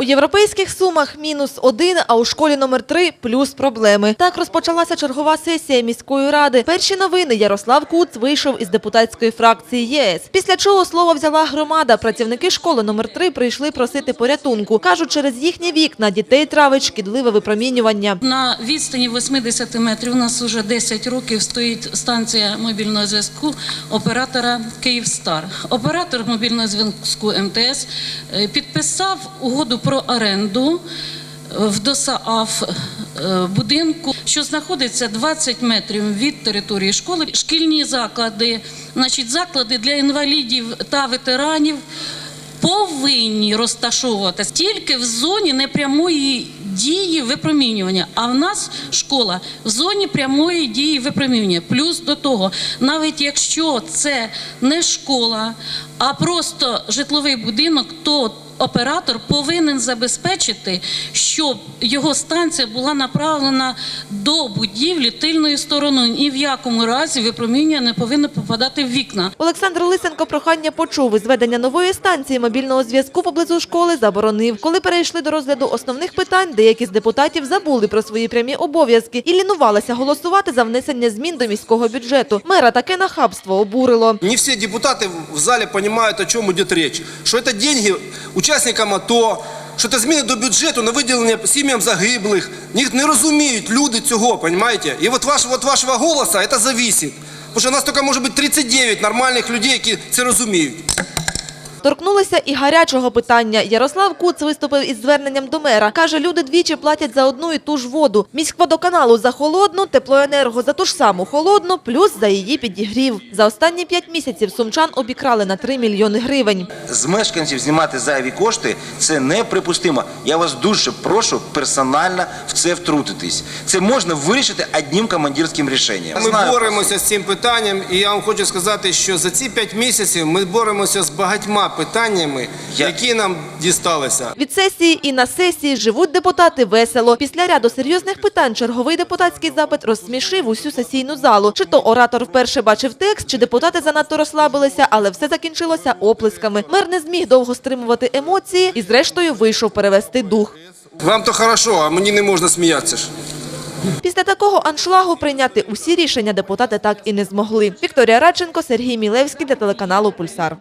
У європейських сумах мінус один, а у школі номер три плюс проблеми. Так розпочалася чергова сесія міської ради. Перші новини Ярослав Куц вийшов із депутатської фракції ЄС. Після чого слово взяла громада. Працівники школи номер три прийшли просити порятунку. Кажуть, через їхні вікна дітей травить шкідливе випромінювання. На відстані 80 метрів у нас вже 10 років стоїть станція мобільного зв'язку оператора Київстар. Оператор мобільного зв'язку МТС е, підписав угоду про оренду е, в ДОСААФ е, будинку, що знаходиться 20 метрів від території школи. Шкільні заклади, значить, заклади для інвалідів та ветеранів повинні розташовуватися тільки в зоні непрямої дії випромінювання. А в нас школа в зоні прямої дії випромінювання. Плюс до того, навіть якщо це не школа, а просто житловий будинок, то Оператор повинен забезпечити, щоб його станція була направлена до будівлі тильною стороною. Ні в якому разі випромінювання не повинно попадати в вікна. Олександр Лисенко прохання почув. І зведення нової станції мобільного зв'язку поблизу школи заборонив. Коли перейшли до розгляду основних питань, деякі з депутатів забули про свої прямі обов'язки і лінувалися голосувати за внесення змін до міського бюджету. Мера таке нахабство обурило. Не все депутаты в зале понимают, о чем идет речь. Что это деньги учасникам АТО, що це зміни до бюджету на виділення сім'ям загиблих. Ніх не розуміють люди цього, розумієте? І от, ваш, от вашого голоса це зависит. Тому що у нас тільки може бути 39 нормальних людей, які це розуміють. Торкнулися і гарячого питання. Ярослав Куц виступив із зверненням до мера. Каже, люди двічі платять за одну і ту ж воду. Міськводоканалу за холодну, теплоенерго за ту ж саму холодну, плюс за її підігрів. За останні п'ять місяців сумчан обікрали на 3 мільйони гривень. з мешканців знімати зайві кошти це неприпустимо. Я вас дуже прошу персонально в це втрутитись. Це можна вирішити одним командирським рішенням. Ми Знаю. боремося з цим питанням, і я вам хочу сказати, що за ці 5 місяців ми боремося з багатьма питаннями, Я- які нам дісталися. Від сесії і на сесії живуть депутати весело. Після ряду серйозних питань черговий депутатський запит розсмішив усю сесійну залу. Чи то оратор вперше бачив текст, чи депутати занадто розслабилися, але все закінчилося оплесками. Мер не зміг довго стримувати емоції і зрештою вийшов перевести дух. Вам то хорошо, а мені не можна сміятися ж. Після такого аншлагу прийняти усі рішення депутати так і не змогли. Вікторія Радченко, Сергій Мілевський для телеканалу Пульсар.